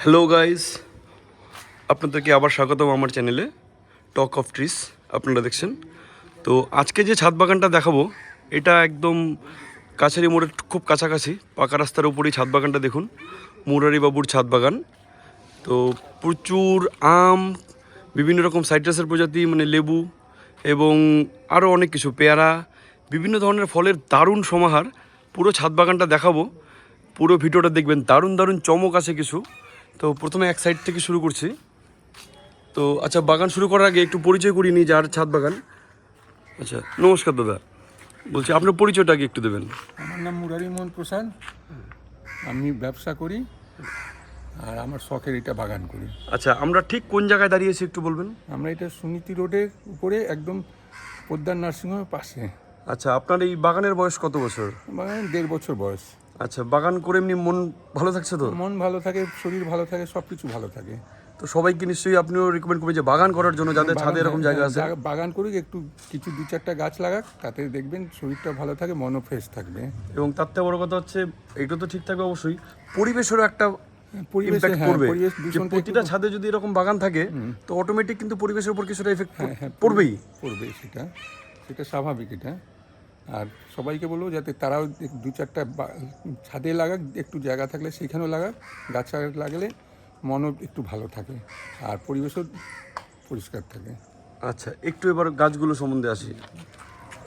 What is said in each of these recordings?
Hello guys আপনাদেরকে আবার স্বাগতম আমার চ্যানেলে টক অফ ট্রিস আপনারা দেখছেন। তো আজকে যে ছাদ বাগানটা দেখাবো, এটা একদম কাছারি মোড়ের খুব কাছাকাছি, পাকা রাস্তার উপরেই ছাদ বাগানটা দেখুন, মুরারি বাবুর ছাদ বাগান। তো প্রচুর আম, বিভিন্ন রকম সাইট্রাসের প্রজাতি মানে লেবু এবং আরও অনেক কিছু, পেয়ারা, বিভিন্ন ধরনের ফলের দারুণ সমাহার। পুরো ছাদ বাগানটা দেখাবো। পুরো ভিডিওটা দেখবেন, দারুণ দারুণ চমক আছে কিছু। তো প্রথমে এক সাইড থেকে শুরু করছি। তো আচ্ছা বাগান শুরু করার আগে একটু পরিচয় করিয়ে নিই যার ছাদ বাগান। আচ্ছা নমস্কার দাদা। বলছি আপনার পরিচয়টা আগে একটু দেবেন। আমার নাম মুরারি মোহন প্রসাদ। আমি ব্যবসা করি আর আমার শখের এটা বাগান করি। আচ্ছা আমরা ঠিক কোন জায়গায় দাঁড়িয়েছি একটু বলবেন? আমরা এটা সুনীতি রোডের উপরে একদম পোদ্দার নার্সিংহোমের পাশে। আচ্ছা আপনার এই বাগানের বয়স কত বছর? বাগান দেড় বছর বয়স। আচ্ছা বাগান করে এমনি মন ভালো থাকছে তো? মন ভালো থাকে শরীর ভালো থাকে সব কিছু ভালো থাকে। তো সবাইকে নিশ্চয়ই আপনিও রিকমেন্ড করবেন যে বাগান করার জন্য যাদের ছাদে এরকম জায়গা আছে। বাগান করুক একটু কিছু দু চারটা গাছ লাগাক তাতে দেখবেন শরীরটা ভালো থাকে মনও ফ্রেশ থাকবে। এবং তার থেকে বড় কথা হচ্ছে এটা তো ঠিক থাকবে অবশ্যই পরিবেশেরও একটা হ্যাঁ পরিবেশ প্রতিটা ছাদে যদি এরকম বাগান থাকে তো অটোমেটিক কিন্তু পরিবেশের উপর কিছুটা এফেক্ট পড়বেই। পড়বে সেটা সেটা স্বাভাবিক এটা। আর সবাইকে বলব যাতে তারাও দু চারটা বা- ছাদে লাগাক একটু জায়গা থাকলে সেখানেও লাগাক গাছ লাগালে মনও একটু ভালো থাকে আর পরিবেশও পরিষ্কার থাকে। আচ্ছা একটু এবার গাছগুলো সম্বন্ধে আসি।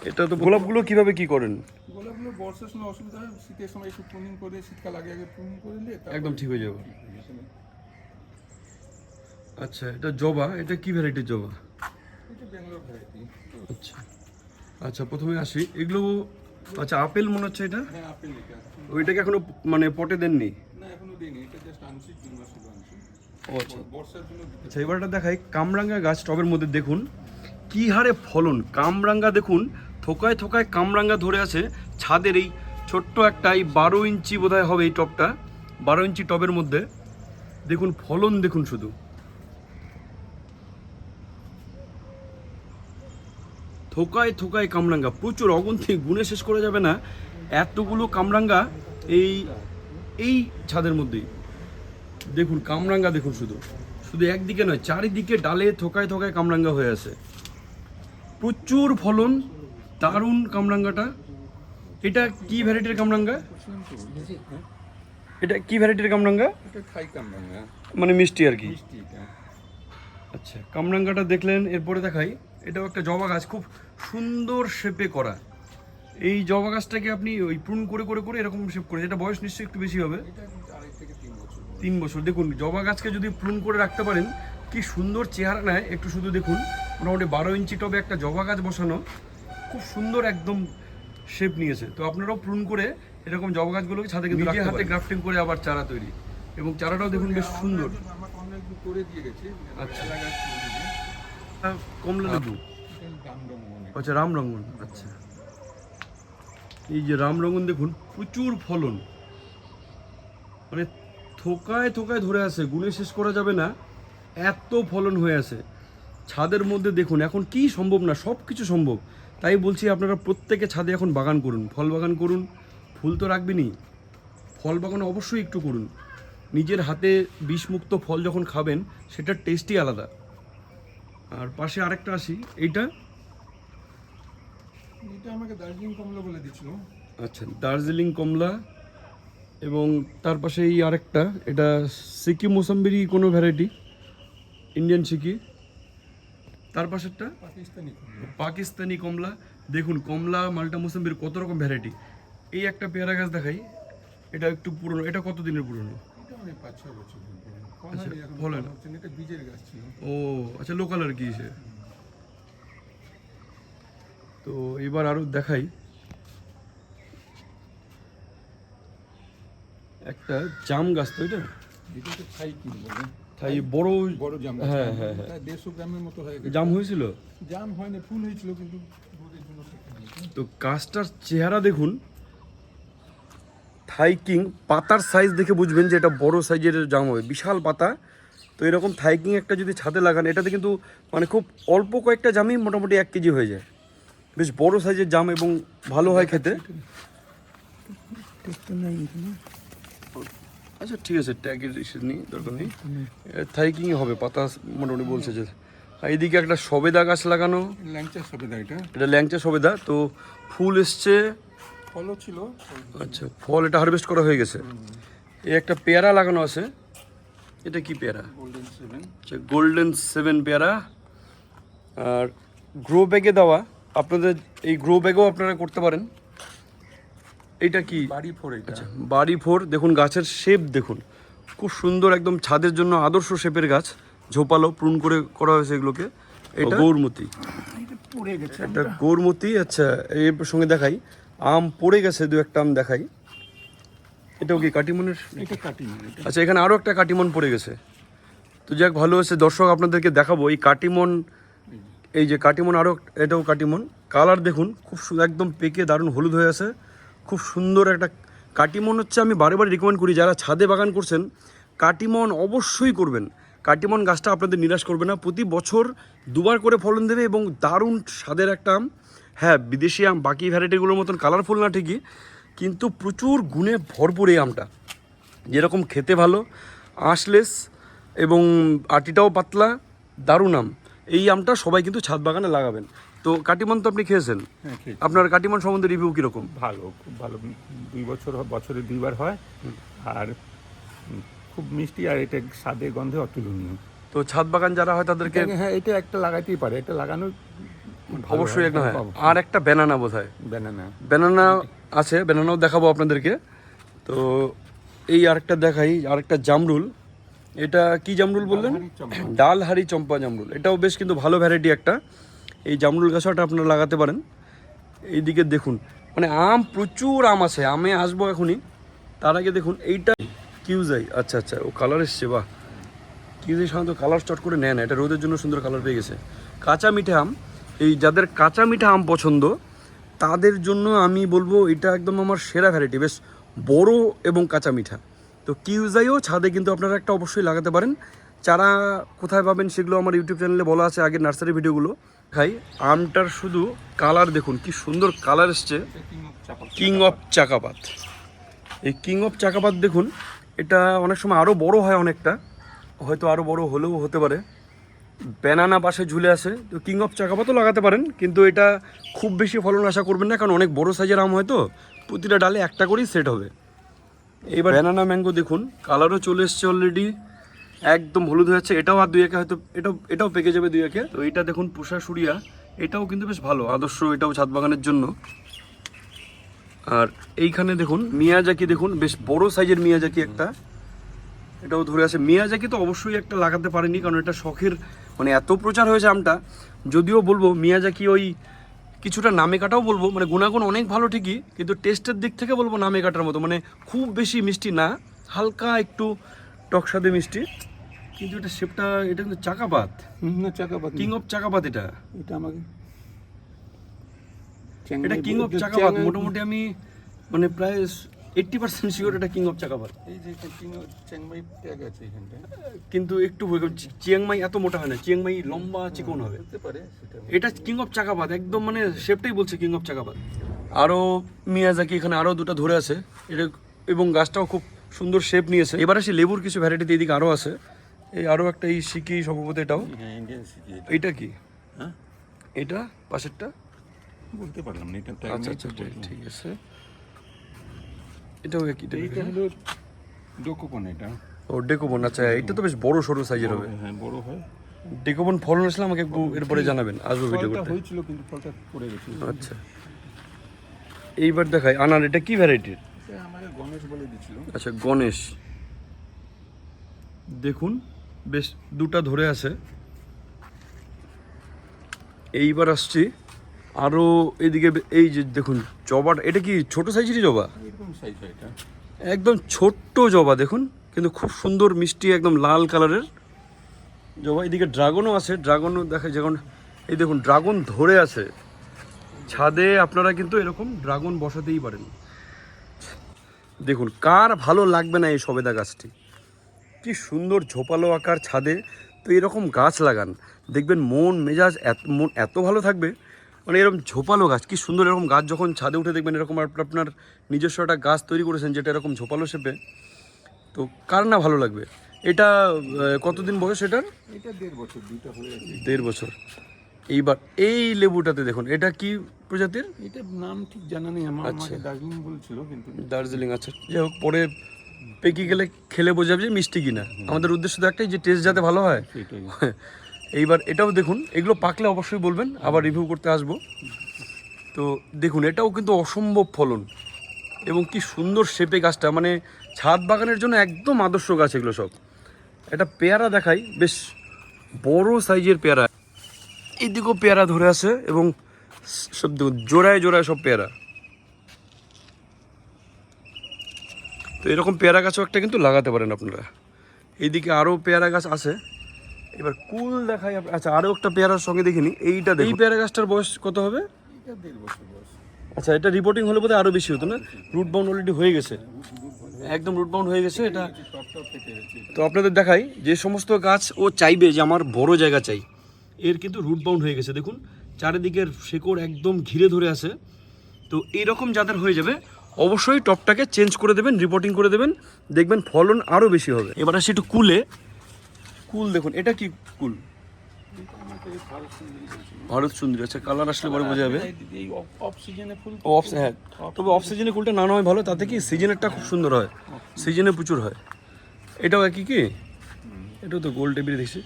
এটা তো গোলাপগুলো কীভাবে কি করেন? গোলাপগুলো বর্ষার সময় অসুবিধা হয় শীতের সময় একটু প্রুনিং করে শীতকাল আগে আগে প্রুনিং করে নিলে একদম ঠিক হয়ে যাবে। আচ্ছা এটা জবা এটা কি ভ্যারাইটির জবা? এটা ব্যাঙ্গালোর ভ্যারাইটি আচ্ছা। আচ্ছা প্রথমে আসি। এগুলো আচ্ছা আপেল মনে হচ্ছে এটা? হ্যাঁ ওইটাকে এখনও মানে পটে দেননি? ও আচ্ছা। আচ্ছা এবারটা দেখাই। কামরাঙ্গা গাছ টবের মধ্যে দেখুন। কি হারে ফলন। কামরাঙ্গা দেখুন থোকায় থোকায় কামরাঙ্গা ধরে আছে। ছাদের এই ছোট্ট একটা এই বারো ইঞ্চি বোধহয় হবে এই টবটা। বারো ইঞ্চি টবের মধ্যে। দেখুন ফলন দেখুন শুধু। থোকায় থোকায় কামরাঙ্গা। প্রচুর অগন্তি গুণে শেষ করা যাবে না। এতগুলো কামরাঙ্গা এই এই ছাদের মধ্যেই। দেখুন কামরাঙ্গা দেখুন শুধু। শুধু একদিকে নয় চারিদিকে ডালে থোকায় থোকায় কামরাঙ্গা হয়ে আছে। প্রচুর ফলন দারুণ কামরাঙ্গাটা। এটা কি ভ্যারাইটির কামরাঙ্গা? এটা কি ভ্যারাইটির কামরাঙ্গা? মানে মিষ্টি আর কি। আচ্ছা কামরাঙ্গাটা দেখলেন এরপরে দেখাই। এটাও একটা জবা গাছ খুব সুন্দর শেপে করা। এই জবা গাছটাকে আপনি ওই প্রুন করে করে করে এরকম শেপ করে এটা বয়স নিশ্চয়ই একটু বেশি হবে। তিন বছর। দেখুন জবা গাছকে যদি প্রুন করে রাখতে পারেন কি সুন্দর চেহারা নেয় একটু শুধু দেখুন মোটামুটি বারো ইঞ্চি টবে একটা জবা গাছ বসানো খুব সুন্দর একদম শেপ নিয়েছে। তো আপনারাও প্রুন করে এরকম জবা গাছগুলোকে ছাদে কিন্তু নিজে হাতে গ্রাফটিং করে আবার চারা তৈরি। এবং চারাটাও দেখুন বেশ সুন্দর। করে দিয়ে গেছে। আচ্ছা। কমলা লেবু। আচ্ছা রামরঙ্গন আচ্ছা। এই যে রামরঙ্গন দেখুন প্রচুর ফলন। মানে থোকায় থোকায় ধরে আছে গুণে শেষ করা যাবে না এত ফলন হয়ে আছে। ছাদের মধ্যে দেখুন এখন কি সম্ভব না সব কিছু সম্ভব। তাই বলছি আপনারা প্রত্যেকে ছাদে এখন বাগান করুন ফল বাগান করুন ফুল তো রাখবেনই। ফল বাগান অবশ্যই একটু করুন। নিজের হাতে বিষমুক্ত ফল যখন খাবেন সেটার টেস্টই আলাদা। আর পাশে আরেকটা আসি এইটা? এটা আমাকে দার্জিলিং কমলা বলে দিচ্ছিল। আচ্ছা দার্জিলিং কমলা এবং তার পাশে এই আরেকটা এটা সিকি মোসাম্বিরি কোনো ভ্যারাইটি? ইন্ডিয়ান সিকি। তার পাশেরটা? পাকিস্তানি কমলা। পাকিস্তানি কমলা। দেখুন কমলা মাল্টা মোসাম্বির কত রকম ভ্যারাইটি। এই একটা পেয়ারা গাছ দেখাই এটা একটু পুরনো এটা কত দিনের পুরনো? এটা অনেক পাঁচ ছয় বছর। ফল আচ্ছা, হয় না। বীজের গাছ ছিল। ও আচ্ছা লোকাল আর কি সে? তো এবার আরও দেখাই। একটা জাম গাছ তো এটা? এটা তো থাই বলে। বড় বড় জাম হ্যাঁ হ্যাঁ হ্যাঁ। দেড়শো গ্রামের মতো হয়ে জাম হয়েছিল? জাম হয়নি ফুল হয়েছিল কিন্তু। তো গাছটার চেহারা দেখুন। থাইকিং পাতার সাইজ দেখে বুঝবেন যে এটা বড় সাইজের জাম হবে বিশাল পাতা। তো এরকম থাইকিং একটা যদি ছাদে লাগান এটাতে কিন্তু মানে খুব অল্প কয়েকটা জামই মোটামুটি এক কেজি হয়ে যায়। বেশ বড় সাইজের জাম এবং ভালো হয় খেতে। আচ্ছা ঠিক আছে ট্যাগের ইস্যু নেই দরকার নেই। থাইকিং হবে পাতা মোটামুটি বলছে যে। এইদিকে একটা সবেদা গাছ লাগানো। ল্যাংচা সবেদা এটা। এটা ল্যাংচা সবেদা তো ফুল এসছে। ফলও ছিল। আচ্ছা ফল এটা হারভেস্ট করা হয়ে গেছে। এই একটা পেয়ারা লাগানো আছে। এটা কি পেয়ারা? গোল্ডেন সেভেন আচ্ছা গোল্ডেন সেভেন পেয়ারা। আর গ্রো ব্যাগে দেওয়া। আপনাদের এই গ্রো ব্যাগও আপনারা করতে পারেন। এইটা কি? বাড়ি ফোর এটা। বাড়ি ফোর। দেখুন গাছের শেপ দেখুন। খুব সুন্দর একদম ছাদের জন্য আদর্শ শেপের গাছ। ঝোপালো প্রুন করে করা হয়েছে এগুলোকে। এটা গৌরমতি। এটা এটা গৌরমতি। আচ্ছা এর সঙ্গে দেখাই। আম পড়ে গেছে দু একটা আম দেখাই। এটাও কি কাটিমনের? আচ্ছা এখানে আরও একটা কাটিমন পড়ে গেছে। তো যাক ভালো হয়েছে। দর্শক আপনাদেরকে দেখাবো। এই কাটিমন এই যে কাটিমন আরও এটাও কাটিমন। কালার দেখুন খুব একদম পেকে দারুণ হলুদ হয়ে আছে। খুব সুন্দর একটা কাটিমন হচ্ছে। আমি বারে বারে রিকমেন্ড করি যারা ছাদে বাগান করছেন কাটিমন অবশ্যই করবেন। কাটিমন গাছটা আপনাদের নিরাশ করবে না। প্রতি বছর দুবার করে ফলন দেবে এবং দারুণ স্বাদের একটা আম। হ্যাঁ বিদেশি আম বাকি ভ্যারাইটিগুলোর মতন কালারফুল না ঠিকই কিন্তু প্রচুর গুণে ভরপুর এই আমটা। যেরকম খেতে ভালো আঁশলেস এবং আটিটাও পাতলা দারুণ আম। এই আমটা সবাই কিন্তু ছাদ বাগানে লাগাবেন। তো কাটিমন তো আপনি খেয়েছেন? হ্যাঁ আপনার কাটিমন সম্বন্ধে রিভিউ কীরকম? ভালো খুব ভালো। দুই বছর বছরে দুইবার হয়। আর খুব মিষ্টি আর এটা স্বাদে গন্ধে অতুলনীয়। তো ছাদ বাগান যারা হয় তাদেরকে হ্যাঁ এটা একটা লাগাতেই পারে। এটা লাগানো অবশ্যই একটা হয়। আর একটা ব্যানানা বোধ হয় ব্যানানা ব্যানানা আছে ব্যানানাও দেখাবো আপনাদেরকে। তো এই আরেকটা দেখাই আরেকটা জামরুল। এটা কি জামরুল বললেন? ডালহারি চম্পা। ডালহারি চম্পা জামরুল। এটাও বেশ কিন্তু ভালো ভ্যারাইটি একটা। এই জামরুল গাছটা আপনারা লাগাতে পারেন। এইদিকে দেখুন মানে আম প্রচুর আম আছে। আমে আসব এখনই। তার আগে দেখুন এইটা কিউজাই। আচ্ছা আচ্ছা ও কালার এসছে বাহ। কিউজাই সাধারণত কালার চট করে নেয় না। এটা রোদের জন্য সুন্দর কালার পেয়ে গেছে। কাঁচা মিঠে আম। এই যাদের কাঁচা মিঠা আম পছন্দ, তাদের জন্য আমি বলব এটা একদম আমার সেরা ভ্যারাইটি বেশ বড় এবং কাঁচা মিঠা। তো কিউজাইও ছাদে কিন্তু আপনারা একটা অবশ্যই লাগাতে পারেন। চারা কোথায় পাবেন সেগুলো আমার ইউটিউব চ্যানেলে বলা আছে আগের নার্সারি ভিডিওগুলো। খাই আমটার শুধু কালার দেখুন, কি সুন্দর কালার এসছে। কিং অফ চাকাপাত এই কিং অফ চাকাপাত দেখুন, এটা অনেক সময় আরও বড় হয় অনেকটা, হয়তো আরও বড় হলেও হতে পারে। ব্যানানা পাশে ঝুলে আছে। তো কিং অফ চাকাপাতও লাগাতে পারেন, কিন্তু এটা খুব বেশি ফলন আশা করবেন না, কারণ অনেক বড় সাইজের আম হয়তো প্রতিটা ডালে একটা করেই সেট হবে। এবার ব্যানানা ম্যাঙ্গো দেখুন কালারও চলে এসছে অলরেডি একদম হলুদ হয়ে যাচ্ছে, এটাও আর দুই একে হয়তো, এটাও এটাও পেকে যাবে দুই একে। তো এটা দেখুন পুষা সুরিয়া, এটাও কিন্তু বেশ ভালো, আদর্শ এটাও ছাদ বাগানের জন্য। আর এইখানে দেখুন, মিয়াজাকি দেখুন, বেশ বড় সাইজের মিয়াজাকি একটা। এটাও ধরে আছে, মিয়াজাকি তো অবশ্যই একটা লাগাতে পারেনি, কারণ এটা শখের মানে এত প্রচার হয়েছে আমটা যদিও বলব মিয়াজাকি ওই কিছুটা নামে কাটাও বলব মানে গুণাগুণ অনেক ভালো ঠিকই কিন্তু টেস্টের দিক থেকে বলব নামে কাটার মতো মানে খুব বেশি মিষ্টি না হালকা একটু টকসাদে মিষ্টি কিন্তু এটা শেপটা এটা কিন্তু চাকাপাত। না চাকাপাত কিং অফ চাকাপাত এটা। এটা আমাকে এটা কিং অফ চাকাপাত মোটামুটি আমি মানে প্রায় এইট্টি পার্সেন্ট শিওর এটা কিং অফ চাকাপাত এই যে কিং চ্যাংমাই ট্যাগ আছে কিন্তু একটু হয়ে। চিয়াংমাই এত মোটা হয় না চিয়াংমাই লম্বা চিকন হবে। হতে পারে এটা কিং অফ চাকাপাত একদম মানে শেপটাই বলছে কিং অফ চাকাপাত আরও মিয়াজাকি এখানে আরও দুটো ধরে আছে এটা এবং গাছটাও খুব সুন্দর শেপ নিয়েছে। এবার আসি লেবুর কিছু ভ্যারাইটি এদিকে আরও আছে। এই আরও একটা এই সিকি সম্ভবত এটাও। হ্যাঁ এইটা কি? হ্যাঁ? এটা পাশেরটা? বলতে পারলাম না এটা আচ্ছা আচ্ছা। ঠিক আছে। এটাও একই এইটা হলো ডোকোপন এটা। ও ডেকোবন আচ্ছা এটা তো বেশ বড় সরু সাইজের হবে। হ্যাঁ বড় হয়। ডেকোবন ফলন আসলে আমাকে একটু এরপরে জানাবেন আসব ভিডিও করতে। হয়েছিল কিন্তু ফলটা পড়ে গেছে। আচ্ছা। এইবার দেখাই আনার এটা কি ভ্যারাইটির আমাকে গণেশ বলে দিছিল আচ্ছা গণেশ। দেখুন বেশ দুটা ধরে আছে। এইবার আসছি আরও এইদিকে বে- এই যে দেখুন জবাটা এটা কি ছোট সাইজেরই জবা? একদম ছোট্ট জবা দেখুন কিন্তু খুব সুন্দর মিষ্টি একদম লাল কালারের জবা। এদিকে ড্রাগনও আছে ড্রাগনও দেখা যেমন এই দেখুন ড্রাগন ধরে আছে। ছাদে আপনারা কিন্তু এরকম ড্রাগন বসাতেই পারেন। দেখুন কার ভালো লাগবে না এই সবেদা গাছটি? কি সুন্দর ঝোপালো আকার ছাদে। তো এরকম গাছ লাগান। দেখবেন মন মেজাজ এত মন এত ভালো থাকবে মানে এরকম ঝোপালো গাছ কি সুন্দর এরকম গাছ যখন ছাদে উঠে দেখবেন এরকম আপ- আপনার নিজস্ব একটা গাছ তৈরি করেছেন যেটা এরকম ঝোপালো শেপে। তো কার না ভালো লাগবে? এটা কতদিন বয়স এটার? এটা দেড় বছর হয়ে দেড় বছর। এইবার এই লেবুটাতে দেখুন এটা কি প্রজাতির? এটা নাম ঠিক জানা নেই আমার আচ্ছা। দার্জিলিং বলছিল কিন্তু দার্জিলিং আছে যাই হোক পরে পেকে গেলে খেলে বোঝা যাবে যে মিষ্টি কিনা। আমাদের উদ্দেশ্য তো একটাই যে টেস্ট যাতে ভালো হয়। এইবার এটাও দেখুন, এগুলো পাকলে অবশ্যই বলবেন, আবার রিভিউ করতে আসব। তো দেখুন, এটাও কিন্তু অসম্ভব ফলন। এবং কি সুন্দর শেপে গাছটা মানে ছাদ বাগানের জন্য একদম আদর্শ গাছ এগুলো সব। একটা পেয়ারা দেখাই, বেশ বড় সাইজের পেয়ারা। এইদিকেও পেয়ারা ধরে আছে, এবং সব দেখুন, জোড়ায় জোড়ায় সব পেয়ারা। তো এরকম পেয়ারা গাছও একটা কিন্তু লাগাতে পারেন আপনারা। এইদিকে আরও পেয়ারা গাছ আছে। এবার কুল দেখাই আচ্ছা আরও একটা পেয়ারার সঙ্গে দেখিনি। এইটা। এই পেয়ারা গাছটার বয়স কত হবে? আচ্ছা এটা রিপোর্টিং হলে বোধহয় আরও বেশি হতো না? রুট বাউন্ড অলরেডি হয়ে গেছে। একদম রুট বাউন্ড হয়ে গেছে এটা তো আপনাদের দেখাই যে সমস্ত গাছ ও চাইবে যে আমার বড় জায়গা চাই এর কিন্তু রুট বাউন্ড হয়ে গেছে। দেখুন চারিদিকের শেকড় একদম ঘিরে ধরে আছে। তো এইরকম যাদের হয়ে যাবে অবশ্যই টপটাকে চেঞ্জ করে দেবেন রিপোর্টিং করে দেবেন। দেখবেন ফলন আরও বেশি হবে। এবার আসি একটু কুলে। কুল দেখুন, এটা কি কুল? ভারত সুন্দরী আচ্ছা কালার আসলে পরে বোঝা যাবে। হ্যাঁ তবে অফ সিজনে কুলটা না হয় ভালো, তাতে কি সিজনেরটা খুব সুন্দর হয় সিজনে প্রচুর হয়। এটাও একই কি? এটাও তো গোল টাইপের দেখছি।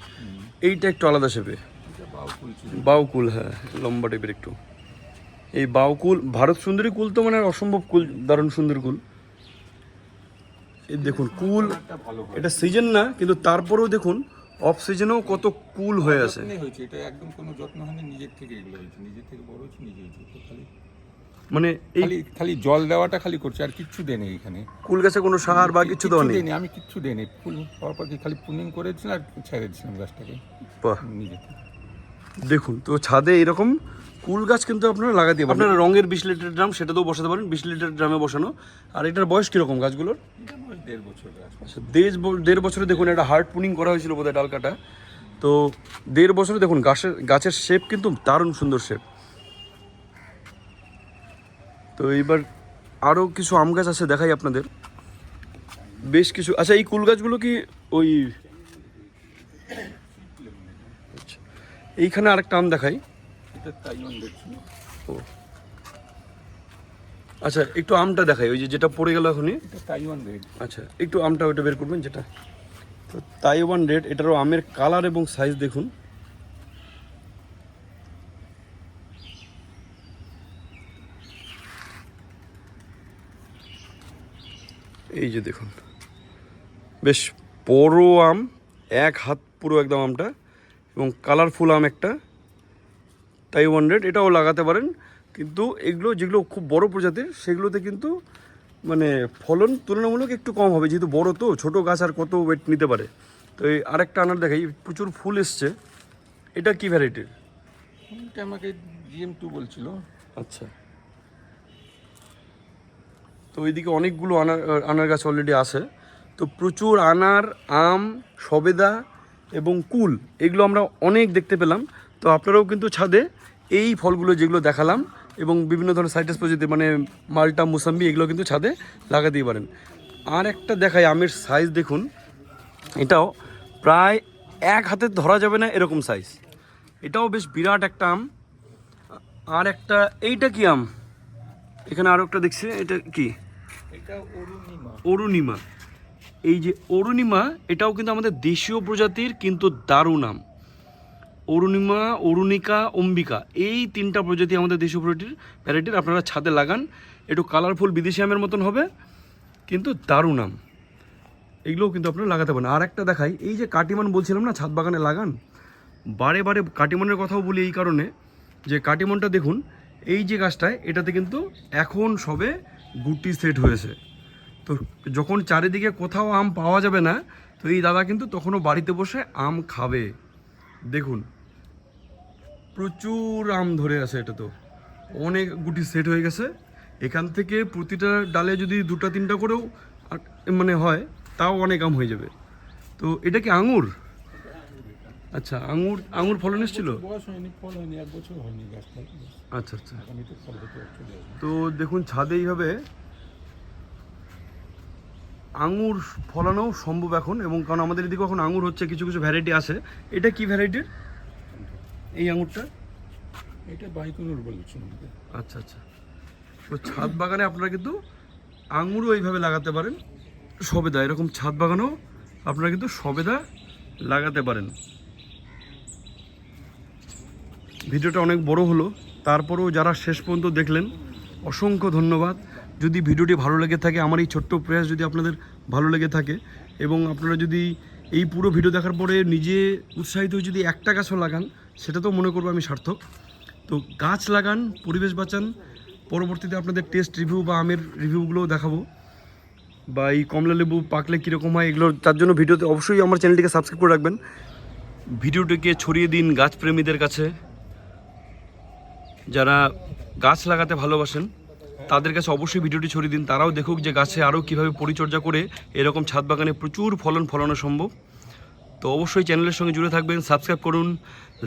এইটা একটু আলাদা শেপে বাউকুল হ্যাঁ লম্বা টাইপের একটু। এই বাউকুল, ভারত সুন্দরী কুল তো মানে অসম্ভব কুল, দারুণ সুন্দর কুল। দেখুন কুল এটা সিজন না কিন্তু তারপরেও দেখুন অফ সিজনেও কত কুল হয়ে আছে। হয়েছে এটা একদম কোনো যত্ন হয়নি নিজের থেকে এগুলো হয়েছে। নিজের থেকে বড় হয়েছে নিজেই হয়েছে খালি। মানে এই খালি জল দেওয়াটা খালি করছে আর কিচ্ছু দেয়নি এখানে। কুল গাছে কোনো সার বা কিছু দেওয়া নেই আমি কিচ্ছু দেয়নি। ফুল হওয়ার পর খালি পুনিং করেছিলাম আর ছেড়ে দিয়েছিলাম গাছটাকে নিজে দেখুন তো ছাদে এরকম কুল গাছ কিন্তু আপনারা লাগাতে পারেন আপনারা রঙের বিশ লিটার ড্রাম সেটাতেও বসাতে পারেন বিশ লিটার ড্রামে বসানো। আর এটার বয়স কীরকম গাছগুলোর? এটা দেড় বছর আচ্ছা দেড় বছরে দেখুন একটা হার্ড পুনিং করা হয়েছিল বোধহয় ডাল কাটা তো দেড় বছরে দেখুন গাছের গাছের শেপ কিন্তু দারুণ সুন্দর শেপ তো এইবার আরও কিছু আম গাছ আছে দেখাই আপনাদের। বেশ কিছু আচ্ছা এই কুল গাছগুলো কি ওই আচ্ছা, এইখানে আরেকটা আম দেখাই। তাইওয়ান ও। আচ্ছা একটু আমটা দেখাই ওই যে যেটা পড়ে গেল এখনই। এটা তাইওয়ান রেড। আচ্ছা একটু আমটা ওইটা বের করবেন যেটা। তো তাইওয়ান রেড এটারও আমের কালার এবং সাইজ দেখুন। এই যে দেখুন। বেশ বড় আম এক হাত পুরো একদম আমটা এবং কালারফুল আম একটা। তাইওয়ান রেড এটাও লাগাতে পারেন। কিন্তু এগুলো যেগুলো খুব বড় প্রজাতির সেগুলোতে কিন্তু মানে ফলন তুলনামূলক একটু কম হবে। যেহেতু বড় তো ছোটো গাছ আর কত ওয়েট নিতে পারে। তো এই আরেকটা আনার দেখাই প্রচুর ফুল এসছে। এটা কি ভ্যারাইটির এটা আমাকে জিএম টু বলছিল। আচ্ছা। তো ওইদিকে অনেকগুলো আনার আনার গাছ অলরেডি আছে। তো প্রচুর আনার আম সবেদা এবং কুল এগুলো আমরা অনেক দেখতে পেলাম। তো আপনারাও কিন্তু ছাদে এই ফলগুলো যেগুলো দেখালাম এবং বিভিন্ন ধরনের সাইটাস প্রজাতি মানে মালটা মুসাম্বি এগুলো কিন্তু ছাদে লাগাতেই পারেন। আর একটা দেখাই আমের সাইজ দেখুন। এটাও প্রায় এক হাতে ধরা যাবে না এরকম সাইজ এটাও বেশ বিরাট একটা আম। আর একটা এইটা কি আম? এখানে আরও একটা দেখছি এটা কি? এটা অরুণিমা। অরুণিমা। এই যে অরুণিমা এটাও কিন্তু আমাদের দেশীয় প্রজাতির কিন্তু দারুণ আম। অরুণিমা, অরুণিকা, অম্বিকা, এই তিনটা প্রজাতি আমাদের দেশীয় প্রজাতির ভ্যারাইটির আপনারা ছাদে লাগান। একটু কালারফুল বিদেশি আমের মতন হবে, কিন্তু দারুণ আম। এগুলোও কিন্তু আপনারা লাগাতে পারেন। আর একটা দেখাই, এই যে কাটিমান বলছিলাম না, ছাদ বাগানে লাগান? বারে বারে কাটিমনের কথাও বলি এই কারণে, যে কাটিমনটা দেখুন, এই যে গাছটায়, এটাতে কিন্তু এখন সবে গুটি সেট হয়েছে। তো যখন চারিদিকে কোথাও আম পাওয়া যাবে না, তো এই দাদা কিন্তু তখনও বাড়িতে বসে আম খাবে। দেখুন প্রচুর আম ধরে আছে এটা তো। অনেক গুটি সেট হয়ে গেছে। এখান থেকে প্রতিটা ডালে যদি দুটা তিনটা করেও মানে হয় তাও অনেক আম হয়ে যাবে। তো এটা কি আঙুর? আচ্ছা আঙুর আঙুর ফলন এসেছিল? আচ্ছা আচ্ছা। তো দেখুন ছাদে এইভাবে আঙুর ফলানো সম্ভব এখন এবং কারণ আমাদের এদিকে এখন আঙুর হচ্ছে কিছু কিছু ভ্যারাইটি আছে। এটা কি ভ্যারাইটির এই আঙুরটা? এটা বাইকুনুর বলেছি আচ্ছা আচ্ছা। তো ছাদ বাগানে আপনারা কিন্তু আঙুরও এইভাবে লাগাতে পারেন সবেদা। এরকম ছাদ বাগানেও আপনারা কিন্তু সবেদা লাগাতে পারেন। ভিডিওটা অনেক বড় হলো। তারপরেও যারা শেষ পর্যন্ত দেখলেন অসংখ্য ধন্যবাদ। যদি ভিডিওটি ভালো লেগে থাকে, আমার এই ছোট্ট প্রয়াস যদি আপনাদের ভালো লেগে থাকে এবং আপনারা যদি এই পুরো ভিডিও দেখার পরে নিজে উৎসাহিত হয়ে যদি একটা গাছও লাগান, সেটা তো মনে করব আমি সার্থক। তো গাছ লাগান, পরিবেশ বাঁচান, পরবর্তীতে আপনাদের টেস্ট রিভিউ বা আমের রিভিউগুলোও দেখাবো। বা এই কমলা লেবু পাকলে কীরকম হয় এগুলো, তার জন্য ভিডিওতে অবশ্যই আমার চ্যানেলটিকে সাবস্ক্রাইব করে রাখবেন। ভিডিওটিকে ছড়িয়ে দিন গাছপ্রেমীদের কাছে। যারা গাছ লাগাতে ভালোবাসেন তাদের কাছে অবশ্যই ভিডিওটি ছড়িয়ে দিন। তারাও দেখুক যে গাছে আরও কীভাবে পরিচর্যা করে এরকম ছাদ বাগানে প্রচুর ফলন ফলানো সম্ভব। তো অবশ্যই চ্যানেলের সঙ্গে জুড়ে থাকবেন, সাবস্ক্রাইব করুন,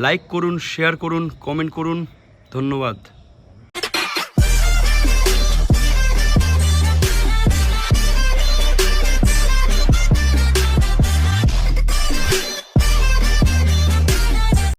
লাইক করুন, শেয়ার করুন, কমেন্ট করুন। ধন্যবাদ।